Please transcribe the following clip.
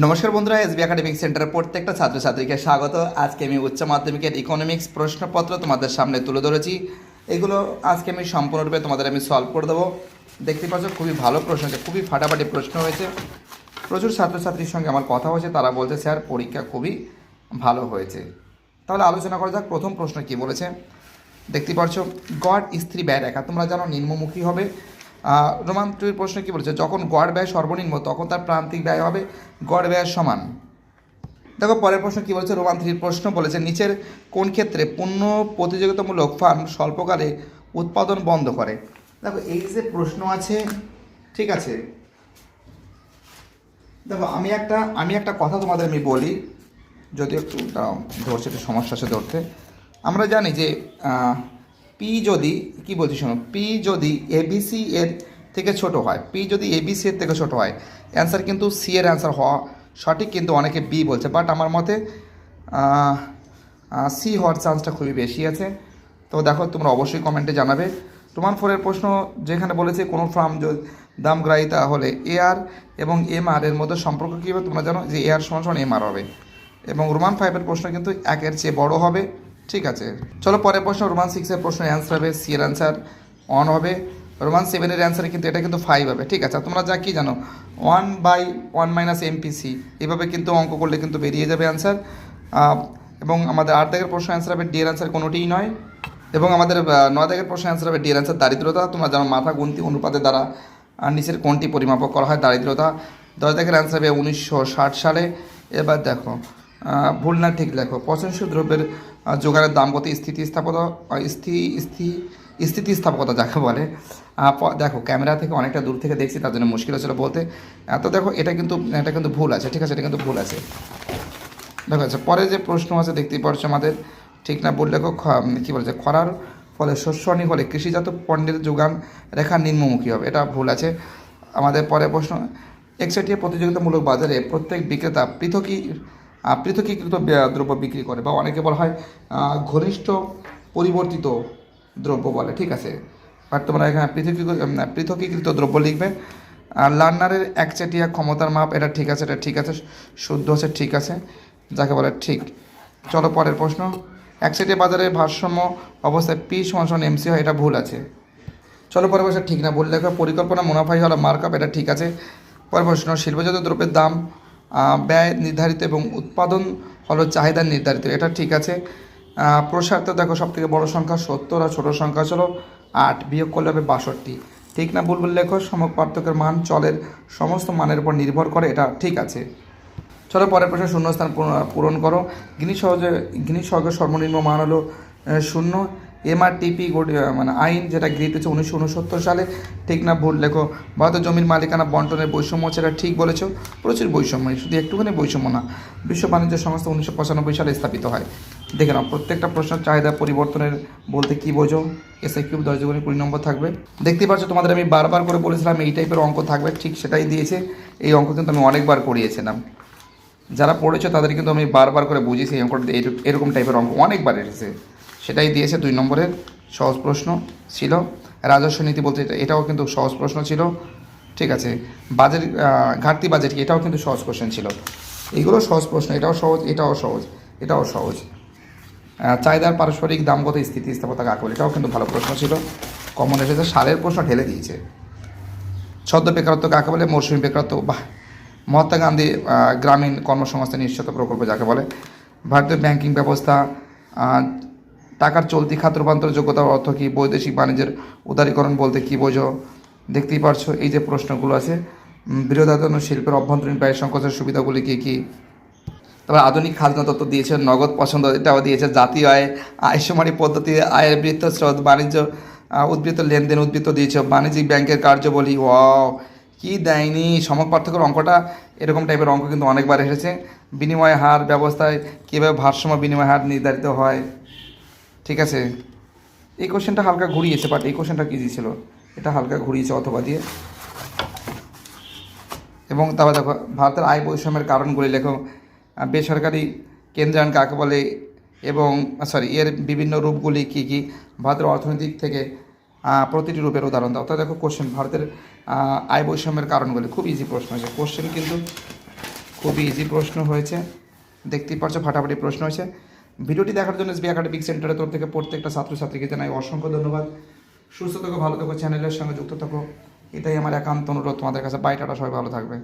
নমস্কার বন্ধুরা, SB academic সেন্টারের প্রত্যেকটা ছাত্রছাত্রীকে স্বাগত। আজকে আমি উচ্চ মাধ্যমিকের ইকোনমিক্স প্রশ্নপত্র তোমাদের সামনে তুলে ধরেছি। এগুলো আজকে আমি সম্পূর্ণরূপে তোমাদের আমি সলভ করে দেবো। দেখতে পাচ্ছ, খুবই ভালো প্রশ্ন হয়েছে, খুবই ফাটাফাটি প্রশ্ন হয়েছে। প্রচুর ছাত্রছাত্রীর সঙ্গে আমার কথা হয়েছে, তারা বলছে, স্যার, পরীক্ষা খুবই ভালো হয়েছে। তাহলে আলোচনা করা যাক, প্রথম প্রশ্ন কি বলেছে? দেখতে পাচ্ছ, গড় স্ত্রী ব্যয় রেখা, তোমরা জানো নিম্নমুখী হবে। রোমান টুয়ের প্রশ্ন কি বলেছে? যখন গড় ব্যয় সর্বনিম্ন, তখন তার প্রান্তিক ব্যয় হবে গড় ব্যয়ের সমান। দেখো, পরের প্রশ্ন কি বলেছে? রোমান থ্রির প্রশ্ন বলেছে, নিচের কোন ক্ষেত্রে পূর্ণ প্রতিযোগিতামূলক ফার্ম স্বল্পকালে উৎপাদন বন্ধ করে? দেখো, এই যে প্রশ্ন আছে, ঠিক আছে? দেখো, আমি একটা আমি একটা কথা তোমাদের আমি বলি, যদি একটু ধরছে একটু সমস্যা আছে ধরতে। আমরা জানি যে পি যদি, কি বলছি শোনো পি যদি এবিসি এর থেকে ছোট হয় পি যদি এবিসি এর থেকে ছোট হয় অ্যান্সার কিন্তু সি এর অ্যান্সার হওয়া সঠিক কিন্তু অনেকে বি বলছে বাট আমার মতে সি হওয়ার চান্সটা খুবই বেশি আছে। তো দেখো, তোমরা অবশ্যই কমেন্টে জানাবে। রোমান ফোরের প্রশ্ন যেখানে বলেছে কোনো ফার্ম দাম গ্রাহিতা হলে এ আর এবং এম আর এর মধ্যে সম্পর্ক কী হবে? তোমরা জানো যে এ আর সমান সমান এম আর হবে। এবং রোমান ফাইভের প্রশ্ন কিন্তু একের চেয়ে বড় হবে। ঠিক আছে। চলো পরের প্রশ্ন রোমান সিক্সের প্রশ্ন অ্যান্সার হবে সি এর অ্যান্সার ওয়ান হবে। রোমান সেভেনের অ্যান্সার কিন্তু এটা কিন্তু ফাইভ হবে, ঠিক আছে। তোমরা যা কি জানো one by one minus MPC এভাবে কিন্তু অঙ্ক করলে কিন্তু বেরিয়ে যাবে অ্যান্সার এবং আমাদের আট দাগের প্রশ্ন অ্যান্সার হবে ডি এর অ্যান্সার কোনোটিই নয়। এবং আমাদের নয় দাগের প্রশ্ন অ্যান্সার হবে ডি এর অ্যান্সার দারিদ্রতা। তোমরা জানো, মাথা গুনতি অনুপাতের দ্বারা নিচের কোনটি পরিমাপক করা হয় দারিদ্রতা। দশ দাগের অ্যান্সার হবে উনিশশো ষাট সালে। এবার দেখো ভুল না ঠিক লেখো। পচনশীল দ্রব্যের আহ, যোগানের দাম কত? স্থিতিস্থাপকতা স্থি স্থি স্থিতিস্থাপকতা যাকে বলে। দেখো ক্যামেরা থেকে অনেকটা দূর থেকে দেখছি তার জন্য মুশকিল হচ্ছিল বলতে। তো দেখো এটা কিন্তু এটা কিন্তু ভুল আছে ঠিক আছে এটা কিন্তু ভুল আছে। দেখো আচ্ছা পরে যে প্রশ্ন আছে দেখতেই পারছ আমাদের। ঠিক না বললে কী বলেছে? খরার ফলে শস্য হানি হলে কৃষিজাত পণ্যের যোগান রেখা নিম্নমুখী হবে এটা ভুল আছে। আমাদের পরে প্রশ্ন একচেটিয়া প্রতিযোগিতামূলক বাজারে প্রত্যেক বিক্রেতা পৃথকই পৃথকীকৃত দ্রব্য বিক্রি করে, বা অনেকে বলা হয় ঘনিষ্ঠ পরিবর্তিত দ্রব্য বলে। ঠিক আছে? বাট তোমরা এখানে পৃথকী পৃথকীকৃত দ্রব্য লিখবে। আর লার্নারের একচেটিয়া ক্ষমতার মাপ, এটা ঠিক আছে, এটা ঠিক আছে, শুদ্ধ আছে, ঠিক আছে, যাকে বলে ঠিক। চলো পরের প্রশ্ন। একচেটিয়া বাজারে ভারসাম্য অবস্থায় পি সমান এমসি হয়, এটা ভুল আছে। চলো পরের প্রশ্ন, ঠিক না, ভুল দেখো। পরিকল্পনা মুনাফাই হলো মার্কআপ এটা ঠিক আছে। পরের প্রশ্ন, শিল্পজাত দ্রব্যের দাম ব্যয় নির্ধারিত এবং উৎপাদন হলো চাহিদা নির্ধারিত। এটা ঠিক আছে। প্রসারিত দেখো সব থেকে বড় সংখ্যা, সত্তর আর ছোটো সংখ্যা ছিল আট, বিয়োগ করলে হবে বাষট্টি। ঠিক না, ভুল বললে লেখো? সম পার্থক্যের মান চলের সমস্ত মানের উপর নির্ভর করে, এটা ঠিক আছে। চলো পরের প্রশ্ন শূন্যস্থান পূরণ- করো। গিনি সহজে গিনি সহজে সর্বনিম্ন মান হলো শূন্য। এমআরটিপি মানে আইন যেটা গৃহীত হচ্ছে উনিশশো উনসত্তর সালে, ঠিক না ভুল লেখো। ভারতের জমির মালিকানা বন্টনের বৈষম্য এটা ঠিক বলেছ। প্রচুর বৈষম্য শুধু একটুখানি বৈষম্য না। বিশ্ব বাণিজ্য সংস্থা উনিশশো পঁচানব্বই সালে স্থাপিত হয়। দেখে নাও, প্রত্যেকটা প্রশ্নের চাহিদা পরিবর্তনের বলতে কি বোঝো? এসে কিউব দশ কুড়ি নম্বর থাকবে। দেখতে পাচ্ছ, তোমাদের আমি বারবার করে বলেছিলাম এই টাইপের অঙ্ক থাকবে, ঠিক সেটাই দিয়েছে। এই অঙ্ক কিন্তু আমি অনেকবার করিয়েছিলাম। যারা পড়েছো তাদের কিন্তু আমি বারবার করে বুঝিয়েছি এই এরকম টাইপের অঙ্ক অনেকবার এসেছে। সেটাই দিয়েছে, দুই নম্বরের সহজ প্রশ্ন ছিল। রাজস্ব নীতি বলতে এটাও কিন্তু সহজ প্রশ্ন ছিল। ঠিক আছে, বাজেট ঘাটতি বাজেট এটাও কিন্তু সহজ কোশ্চেন ছিল। এইগুলো সহজ প্রশ্ন, এটাও সহজ এটাও সহজ এটাও সহজ। চাহিদার পারস্পরিক দামগত স্থিতিস্থাপকতা কাকে বলে, এটাও কিন্তু ভালো প্রশ্ন ছিল। কমন এসেছে, সালের প্রশ্ন ঢেলে দিয়েছে। ছদ্ম বেকারত্ব কাকে বলে, মৌসুমী বেকারত্ব, বাহ। মহাত্মা গান্ধী গ্রামীণ কর্মসংস্থান নিশ্চিত প্রকল্প যাকে বলে। ভারতীয় ব্যাংকিং ব্যবস্থা টাকার চলতি খাত রূপান্তর যোগ্যতার অর্থ কী? বৈদেশিক বাণিজ্যের উদারীকরণ বলতে কী বোঝো? দেখতেই পারছ এই যে প্রশ্নগুলো আছে। উম, বৃহদায়তন শিল্পের অভ্যন্তরীণ ব্যয় সংকোচের সুবিধাগুলি কী কী? তারপর আধুনিক খাজনা তত্ত্ব দিয়েছে নগদ পছন্দ এটাও দিয়েছে জাতীয় আয় আয়সমারি পদ্ধতি আয়ের বৃত্ত স্রোত বাণিজ্য উদ্বৃত্ত লেনদেন উদ্বৃত্ত দিয়েছে বাণিজ্যিক ব্যাংকের কার্যবলী ওয়াও কি দেয়নি? সমক পার্থক্যের অঙ্কটা এরকম টাইপের অঙ্ক কিন্তু অনেকবার এসেছে। বিনিময় হার ব্যবস্থায় কীভাবে ভারসাম্য বিনিময় হার নির্ধারিত হয়? ঠিক আছে? এই কোশ্চেনটা হালকা ঘুরিয়েছে বাট এই কোশ্চেনটা কী দিয়েছিল এটা হালকা ঘুরিয়েছে অথবা দিয়ে। এবং তারপর দেখো, ভারতের আয় বৈষম্যের কারণগুলি লেখো। বেসরকারি কেন্দ্রায়ন কাকে বলে? এবং সরি এর বিভিন্ন রূপগুলি কী কী? ভারতের অর্থনৈতিক থেকে প্রতিটি রূপের উদাহরণ দাও। দেখো কোশ্চেন ভারতের আয় বৈষম্যের কারণগুলি। খুব ইজি প্রশ্ন হয়েছে। কোশ্চেন কিন্তু খুবই ইজি প্রশ্ন হয়েছে। দেখতেই পারছ, ফাটাফাটি প্রশ্ন হয়েছে। ভিডিওটি দেখার জন্য এসবি একাডেমিক সেন্টারের তরফ থেকে প্রত্যেকটা ছাত্রছাত্রীকে জানাই অসংখ্য ধন্যবাদ। সুস্থ থাকো, ভালো থাকো, চ্যানেলের সঙ্গে যুক্ত থাকো। এটাই আমার একান্ত অনুরোধ। তোমাদের কাছে বাইটাটা সবাই ভালো থাকবে।